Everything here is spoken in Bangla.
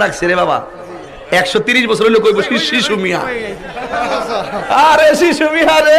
রাখছে রে বাবা। একশো তিরিশ বছর হইলে কইব শিশু মিয়া। আরে শিশু মিয়া রে।